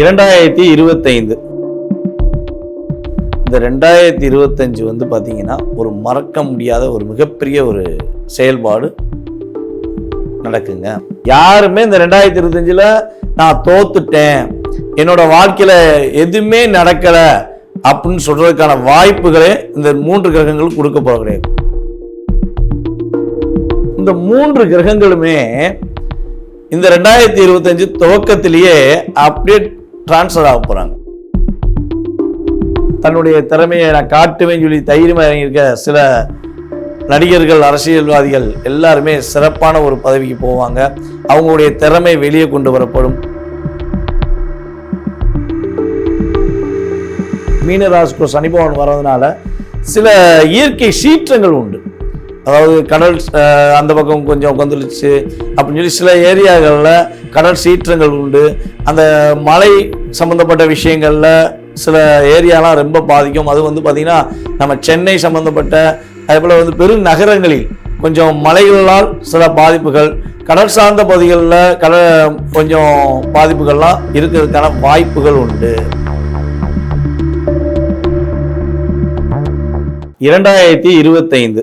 இரண்டாயிரத்தி இருபத்தைந்து. இந்த ரெண்டாயிரத்தி இருபத்தஞ்சு வந்து பார்த்தீங்கன்னா ஒரு மறக்க முடியாத ஒரு மிகப்பெரிய ஒரு செயல்பாடு நடக்குங்க. யாருமே இந்த ரெண்டாயிரத்தி இருபத்தஞ்சில் நான் தோத்துட்டேன் என்னோட வாழ்க்கையில் எதுவுமே நடக்கலை அப்படின்னு சொல்கிறதுக்கான வாய்ப்புகளே இந்த மூன்று கிரகங்களும் கொடுக்க போக கிடையாது. இந்த மூன்று கிரகங்களுமே இந்த ரெண்டாயிரத்தி இருபத்தஞ்சு துவக்கத்திலேயே அப்படியே டிரான்ஸ்ஃபர் ஆக போகிறாங்க தன்னுடைய திறமையை நான் காட்டுவேன்னு சொல்லி தைரியமாக இறங்கியிருக்க சில நடிகர்கள் அரசியல்வாதிகள் எல்லாருமே சிறப்பான ஒரு பதவிக்கு போவாங்க. அவங்களுடைய திறமை வெளியே கொண்டு வரப்படும். மீனராசுக்கு சனிபவன் வர்றதுனால சில இயற்கை சீற்றங்கள் உண்டு. அதாவது கடல் அந்த பக்கம் கொஞ்சம் கொந்தளிச்சு அப்படின்னு சொல்லி சில ஏரியாக்களில் கடல் சீற்றங்கள் உண்டு. அந்த மலை சம்மந்தப்பட்ட விஷயங்களில் சில ஏரியாலாம் ரொம்ப பாதிக்கும். அது வந்து பார்த்திங்கன்னா நம்ம சென்னை சம்மந்தப்பட்ட அதே போல் வந்து பெருநகரங்களில் கொஞ்சம் மலைகளால் சில பாதிப்புகள் கடல் சார்ந்த பகுதிகளில் கடல் கொஞ்சம் பாதிப்புகள்லாம் இருக்கிறதுக்கான வாய்ப்புகள் உண்டு. இரண்டாயிரத்தி இருபத்தைந்து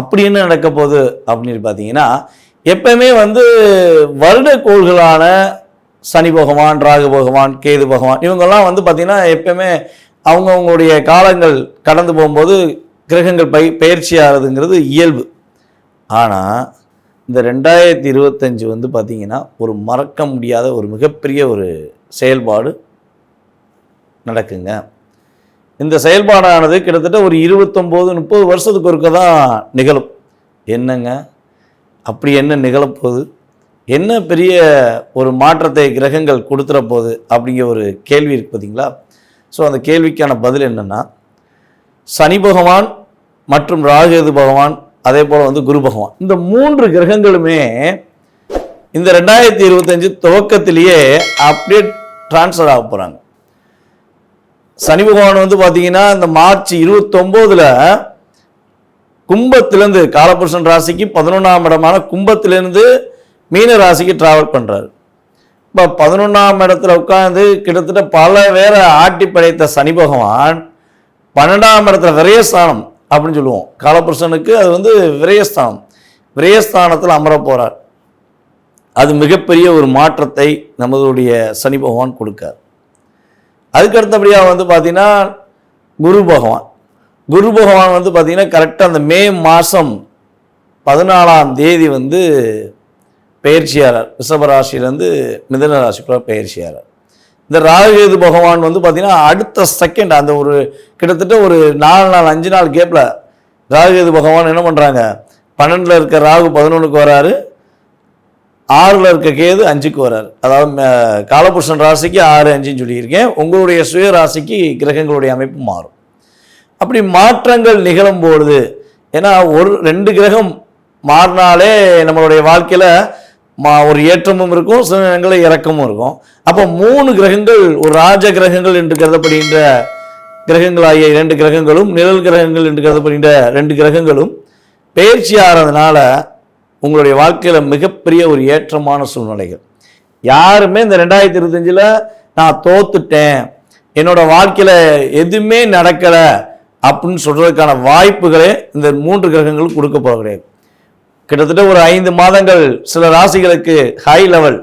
அப்படி என்ன நடக்க போகுது அப்படின்னு பார்த்தீங்கன்னா எப்பயுமே வந்து வருட கோள்களான சனி பகவான் ராகு பகவான் கேது பகவான் இவங்கெல்லாம் வந்து பார்த்திங்கன்னா எப்பயுமே அவங்கவுங்களுடைய காலங்கள் கடந்து போகும்போது கிரகங்கள் பை பயிற்சி ஆகிறதுங்கிறது இயல்பு. ஆனால் இந்த ரெண்டாயிரத்தி இருபத்தஞ்சு வந்து பார்த்திங்கன்னா ஒரு மறக்க முடியாத ஒரு மிகப்பெரிய ஒரு செயல்பாடு நடக்குங்க. இந்த செயல்பாடானது கிட்டத்தட்ட ஒரு இருபத்தொம்போது முப்பது வருஷத்துக்கு ஒருக்க தான் நிகழும். என்னங்க? அப்படி என்ன நிகழப்போகுது? என்ன பெரிய ஒரு மாற்றத்தை கிரகங்கள் கொடுத்துற போகுது? அப்படிங்கிற ஒரு கேள்வி இருக்கு பார்த்தீங்களா? ஸோ அந்த கேள்விக்கான பதில் என்னென்னா சனி பகவான் மற்றும் ராகுகேது பகவான் அதே போல் வந்து குரு பகவான். இந்த மூன்று கிரகங்களுமே இந்த ரெண்டாயிரத்தி இருபத்தஞ்சு துவக்கத்திலேயே அப்படியே டிரான்ஸ்ஃபர் ஆக போகிறாங்க சனி பகவான் வந்து பார்த்தீங்கன்னா இந்த மார்ச் இருபத்தொம்போதில் கும்பத்திலேருந்து காலபுருஷன் ராசிக்கு பதினொன்றாம் இடமான கும்பத்திலேருந்து மீன ராசிக்கு டிராவல் பண்ணுறாரு இப்போ பதினொன்றாம் இடத்துல உட்காந்து கிட்டத்தட்ட பல வேலை ஆட்டி படைத்த சனி பகவான் பன்னெண்டாம் இடத்துல விரயஸ்தானம் அப்படின்னு சொல்லுவோம். காலபுருஷனுக்கு அது வந்து விரயஸ்தானம். விரயஸ்தானத்தில் அமர போகிறார் அது மிகப்பெரிய ஒரு மாற்றத்தை நம்மளுடைய சனி பகவான் கொடுக்கார். அதுக்கு அடுத்தபடியாக வந்து பார்த்தீங்கன்னா குரு பகவான். குரு பகவான் வந்து பார்த்தீங்கன்னா கரெக்டாக அந்த மே மாதம் பதினாலாம் தேதி வந்து பயிற்சியாளர். ரிஷபராசிலேருந்து மிதன ராசிக்குள்ள பயிற்சியாளர். இந்த ராகுகேது பகவான் வந்து பார்த்தீங்கன்னா அடுத்த செகண்ட் அந்த ஒரு கிட்டத்தட்ட ஒரு நாலு நாள் அஞ்சு நாள் கேப்பில் ராகுகேது பகவான் என்ன பண்ணுறாங்க பன்னெண்டில் இருக்க ராகு பதினொன்றுக்கு வராரு. ஆறில் இருக்க கேது அஞ்சுக்கு வரார். அதாவது காலபுருஷன் ராசிக்கு ஆறு அஞ்சுன்னு சொல்லியிருக்கேன். உங்களுடைய சுய ராசிக்கு கிரகங்களுடைய அமைப்பு மாறும். அப்படி மாற்றங்கள் நிகழும் பொழுது ஏன்னா ஒரு ரெண்டு கிரகம் மாறினாலே நம்மளுடைய வாழ்க்கையில் மா ஒரு ஏற்றமும் இருக்கும் சில நேரங்களில் இறக்கமும் இருக்கும். அப்போ மூணு கிரகங்கள் ஒரு ராஜ கிரகங்கள் என்று கருதப்படுகின்ற கிரகங்களாகிய இரண்டு கிரகங்களும் நிழல் கிரகங்கள் என்று கருதப்படுகின்ற ரெண்டு கிரகங்களும் பயிற்சி ஆகிறதுனால உங்களுடைய வாழ்க்கையில் மிகப்பெரிய ஒரு ஏற்றமான சூழ்நிலைகள். யாருமே இந்த ரெண்டாயிரத்தி இருபத்தஞ்சில் நான் தோத்துட்டேன் என்னோட வாழ்க்கையில் எதுவுமே நடக்கலை அப்படின்னு சொல்கிறதுக்கான வாய்ப்புகளே இந்த மூன்று கிரகங்களும் கொடுக்க போக கிடையாது கிட்டத்தட்ட ஒரு ஐந்து மாதங்கள் சில ராசிகளுக்கு ஹை லெவல்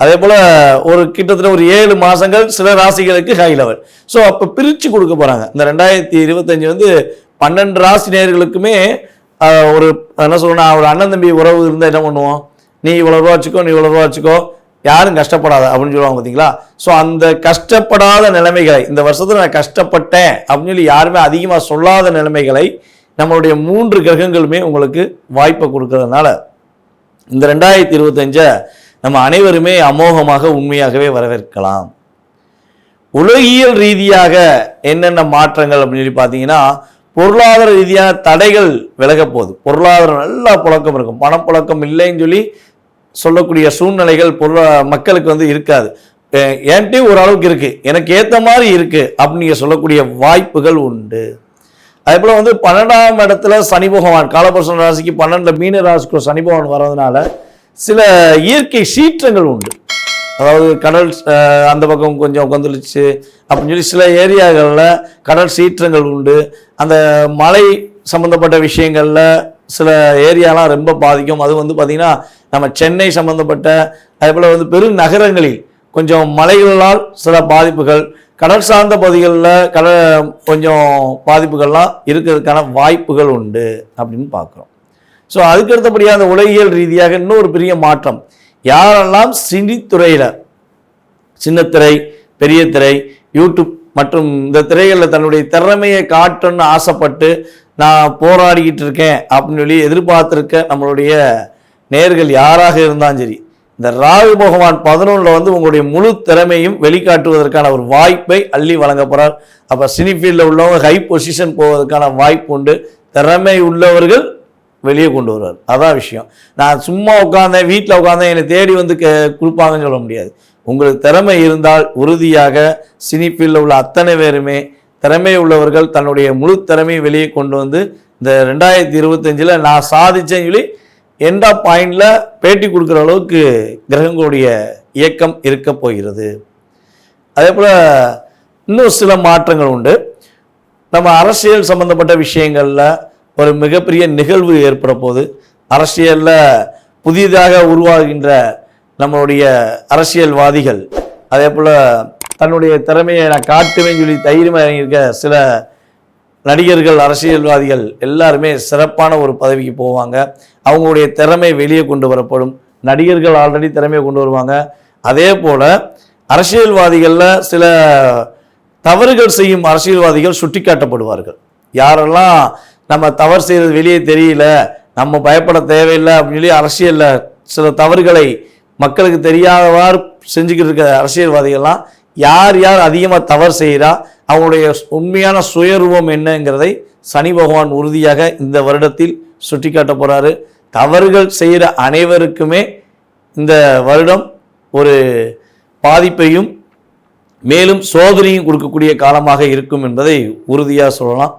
அதே போல் ஒரு கிட்டத்தட்ட ஒரு ஏழு மாதங்கள் சில ராசிகளுக்கு ஹை லெவல் ஸோ அப்போ பிரித்து கொடுக்க போகிறாங்க இந்த ரெண்டாயிரத்தி இருபத்தஞ்சு வந்து பன்னெண்டு ராசி நேர்களுக்குமே ஒரு என்ன சொல்லணும் ஒரு அண்ணன் தம்பி உறவு இருந்தால் என்ன பண்ணுவோம்? நீ இவ்வளோ ரூபா வச்சுக்கோ நீ இவ்வளோ ரூபா வச்சுக்கோ. யாரும் கஷ்டப்படாத அப்படின்னு சொல்லுவாங்க பார்த்தீங்களா ஸோ அந்த கஷ்டப்படாத நிலைமைகளை இந்த வருஷத்தில் நான் கஷ்டப்பட்டேன் அப்படின்னு சொல்லி யாருமே அதிகமாக சொல்லாத நிலைமைகளை நம்மளுடைய மூன்று கிரகங்களுமே உங்களுக்கு வாய்ப்பை கொடுக்கறதுனால இந்த ரெண்டாயிரத்தி இருபத்தஞ்சை நம்ம அனைவருமே அமோகமாக உண்மையாகவே வரவேற்கலாம். உலகியல் ரீதியாக என்னென்ன மாற்றங்கள் அப்படின்னு சொல்லி பார்த்தீங்கன்னா பொருளாதார ரீதியான தடைகள் விலக போகுது. பொருளாதாரம் நல்லா புழக்கம் இருக்கும். பணப்புழக்கம் இல்லைன்னு சொல்லி சொல்லக்கூடிய சூழ்நிலைகள் பொருளா மக்களுக்கு வந்து இருக்காது. என்கிட்ட ஓரளவுக்கு இருக்குது எனக்கு ஏற்ற மாதிரி இருக்குது அப்படின்னு சொல்லக்கூடிய வாய்ப்புகள் உண்டு. அதே போல் வந்து பன்னெண்டாம் இடத்துல சனி பகவான் காலபுருஷன் ராசிக்கு பன்னெண்டில் மீன ராசிக்கு சனி பகவான் வர்றதுனால சில இயற்கை சீற்றங்கள் உண்டு. அதாவது கடல் அந்த பக்கம் கொஞ்சம் கொந்தளிச்சு அப்படின்னு சொல்லி சில ஏரியாக்களில் கடல் சீற்றங்கள் உண்டு. அந்த மலை சம்மந்தப்பட்ட விஷயங்களில் சில ஏரியாலாம் ரொம்ப பாதிக்கும். அது வந்து பார்த்திங்கன்னா நம்ம சென்னை சம்மந்தப்பட்ட அதே போல் வந்து பெருநகரங்களில் கொஞ்சம் மலைகளால் சில பாதிப்புகள் கடல் சார்ந்த பகுதிகளில் கடல் கொஞ்சம் பாதிப்புகள்லாம் இருக்கிறதுக்கான வாய்ப்புகள் உண்டு அப்படின்னு பார்க்குறோம் ஸோ அதுக்கு அடுத்தபடியாக அந்த உலகியல் ரீதியாக இன்னொரு பெரிய மாற்றம். யாரெல்லாம் சினித்துறையில் சின்னத்திரை பெரிய திரை யூடியூப் மற்றும் இந்த திரைகளில் தன்னுடைய திறமையை காட்டணும்னு ஆசைப்பட்டு நான் போராடிக்கிட்டு இருக்கேன் அப்படின்னு சொல்லி எதிர்பார்த்துருக்க நம்மளுடைய நேர்கள் யாராக இருந்தாலும் சரி இந்த ராகு பகவான் பதினொன்றில் வந்து உங்களுடைய முழு திறமையும் வெளிக்காட்டுவதற்கான ஒரு வாய்ப்பை அள்ளி வழங்க போகிறார் அப்போ சினி ஃபீல்டில் உள்ளவங்க ஹை பொசிஷன் போவதற்கான வாய்ப்பு உண்டு. திறமை உள்ளவர்கள் வெளியே கொண்டு வருவார். அதான் விஷயம். நான் சும்மா உட்காந்தேன் வீட்டில் உட்காந்தேன் என்னை தேடி வந்து கே கொடுப்பாங்கன்னு சொல்ல முடியாது. உங்களுக்கு திறமை இருந்தால் உறுதியாக சினிப்பில் உள்ள அத்தனை பேருமே திறமை உள்ளவர்கள் தன்னுடைய முழு திறமையை வெளியே கொண்டு வந்து இந்த ரெண்டாயிரத்தி இருபத்தஞ்சில் நான் சாதிச்சேன்னு சொல்லி எண்டா பாயிண்டில் பேட்டி கொடுக்குற அளவுக்கு கிரகங்களுடைய இயக்கம் இருக்க போகிறது. அதே போல் இன்னும் சில மாற்றங்கள் உண்டு. நம்ம அரசியல் சம்பந்தப்பட்ட விஷயங்களில் ஒரு மிகப்பெரிய நிகழ்வு ஏற்பட போகுது அரசியலில் புதிதாக உருவாகின்ற நம்மளுடைய அரசியல்வாதிகள் அதே போல் தன்னுடைய திறமையை நான் காட்டுவேன்னு சொல்லி தைரியமாக இறங்கியிருக்க சில நடிகர்கள் அரசியல்வாதிகள் எல்லாருமே சிறப்பான ஒரு பதவிக்கு போவாங்க. அவங்களுடைய திறமை வெளியே கொண்டு வரப்படும். நடிகர்கள் ஆல்ரெடி திறமையை கொண்டு வருவாங்க. அதே போல் அரசியல்வாதிகளில் சில தவறுகள் செய்யும் அரசியல்வாதிகள் சுட்டிக்காட்டப்படுவார்கள். யாரெல்லாம் நம்ம தவறு செய்கிறது வெளியே தெரியல நம்ம பயப்பட தேவையில்லை அப்படின்னு சொல்லி அரசியலில் சில தவறுகளை மக்களுக்கு தெரியாதவாறு செஞ்சுக்கிட்டு இருக்க அரசியல்வாதிகள்லாம் யார் யார் அதிகமாக தவறு செய்கிறா அவங்களுடைய உண்மையான சுயரூபம் என்னங்கிறதை சனி பகவான் உறுதியாக இந்த வருடத்தில் சுட்டிக்காட்ட போகிறாரு தவறுகள் செய்கிற அனைவருக்குமே இந்த வருடம் ஒரு பாதிப்பையும் மேலும் சோதனையும் கொடுக்கக்கூடிய காலமாக இருக்கும் என்பதை உறுதியாக சொல்லலாம்.